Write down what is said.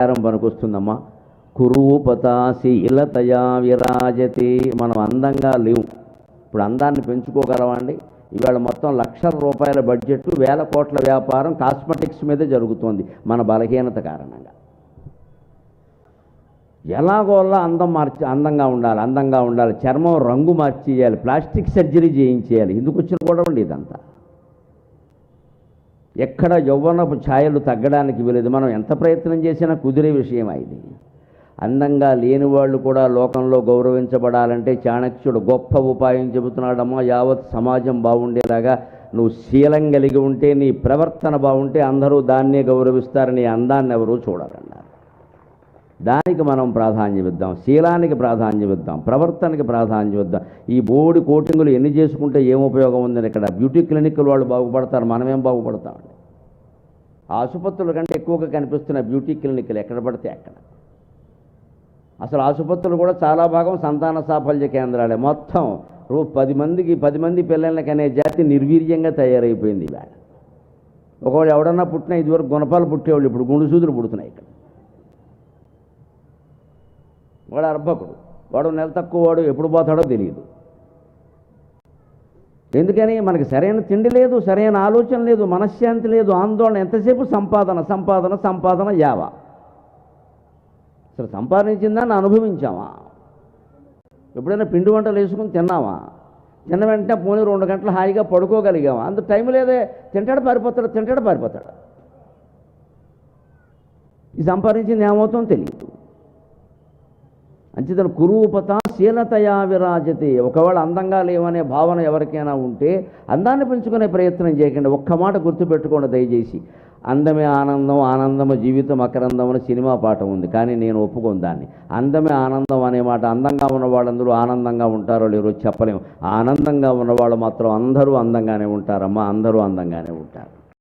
ప్రకారం పనికొస్తుందమ్మా. కురూపతాశీలతయా విరాజతి. మనం అందంగా లేవు. ఇప్పుడు అందాన్ని పెంచుకోగలమండి ఇవాళ మొత్తం లక్షల రూపాయల బడ్జెట్ వేల కోట్ల వ్యాపారం కాస్మెటిక్స్ మీద జరుగుతోంది మన బలహీనత కారణంగా. ఎలాగోలా అందం మార్చి అందంగా ఉండాలి అందంగా ఉండాలి చర్మం రంగు మార్చేయాలి ప్లాస్టిక్ సర్జరీ చేయించేయాలి. ఎందుకు వచ్చిన కూడా ఉండి ఇదంతా? ఎక్కడ యవ్వనపు ఛాయలు తగ్గడానికి వీలేదు. మనం ఎంత ప్రయత్నం చేసినా కుదిరే విషయం ఇది? అందంగా లేని వాళ్ళు కూడా లోకంలో గౌరవించబడాలంటే చాణక్యుడు గొప్ప ఉపాయం చెబుతున్నాడమ్మా. యావత్ సమాజం బాగుండేలాగా నువ్వు శీలం కలిగి ఉంటే నీ ప్రవర్తన బాగుంటే అందరూ దాన్నే గౌరవిస్తారు. నీ అందాన్ని ఎవరూ చూడాలన్నారు దానికి మనం ప్రాధాన్యం ఇద్దాం శీలానికి ప్రాధాన్యం ఇద్దాం ప్రవర్తనకి ప్రాధాన్యం ఇద్దాం. ఈ బోడి కోటింగులు ఎన్ని చేసుకుంటే ఏం ఉపయోగం ఉందని ఇక్కడ బ్యూటీ క్లినిక్లు వాళ్ళు బాగుపడతారు మనమేం బాగుపడతామండి ఆసుపత్రుల కంటే ఎక్కువగా కనిపిస్తున్న బ్యూటీ క్లినిక్లు ఎక్కడ పడితే అక్కడ. అసలు ఆసుపత్రులు కూడా చాలా భాగం సంతాన సాఫల్య కేంద్రాలే. మొత్తం రూ పది మందికి పది మంది పిల్లలకి అనే జాతి నిర్వీర్యంగా తయారైపోయింది ఇవాళ. ఒకవేళ ఎవడన్నా పుట్టినా ఇదివరకు గుణపాలు పుట్టేవాళ్ళు ఇప్పుడు గుండుసూదులు పుడుతున్నాయి ఇక్కడ. వాడు అర్భకుడు. వాడు నెల తక్కువ వాడు ఎప్పుడు పోతాడో తెలియదు. ఎందుకని? మనకి సరైన తిండి లేదు సరైన ఆలోచన లేదు మనశ్శాంతి లేదు ఆందోళన ఎంతసేపు సంపాదన సంపాదన సంపాదన యావ. అసలు సంపాదించిందాన్ని అనుభవించామా? ఎప్పుడైనా పిండి వంటలు వేసుకుని తిన్నామా? తిన్న వెంటనే పోనీ రెండు గంటలు హాయిగా పడుకోగలిగామా? అంత టైం లేదే. తింటాడు పారిపోతాడు తింటాడు పారిపోతాడు. ఈ సంపాదించింది ఏమవుతుందో తెలియదు. అంచేతన కురూపత శీలతయా విరాజతి. ఒకవేళ అందంగా లేవనే భావన ఎవరికైనా ఉంటే అందాన్ని పెంచుకునే ప్రయత్నం చేయకండి. ఒక్క మాట గుర్తుపెట్టుకోండి దయచేసి. అందమే ఆనందం ఆనందము జీవితం అకరందం అని సినిమా పాట ఉంది. కానీ నేను ఒప్పుకోను దాన్ని. అందమే ఆనందం అనే మాట అందంగా ఉన్న వాళ్ళందరూ ఆనందంగా ఉంటారో లేరో చెప్పలేము. ఆనందంగా ఉన్నవాళ్ళు మాత్రం అందరూ అందంగానే ఉంటారమ్మా అందరూ అందంగానే ఉంటారు.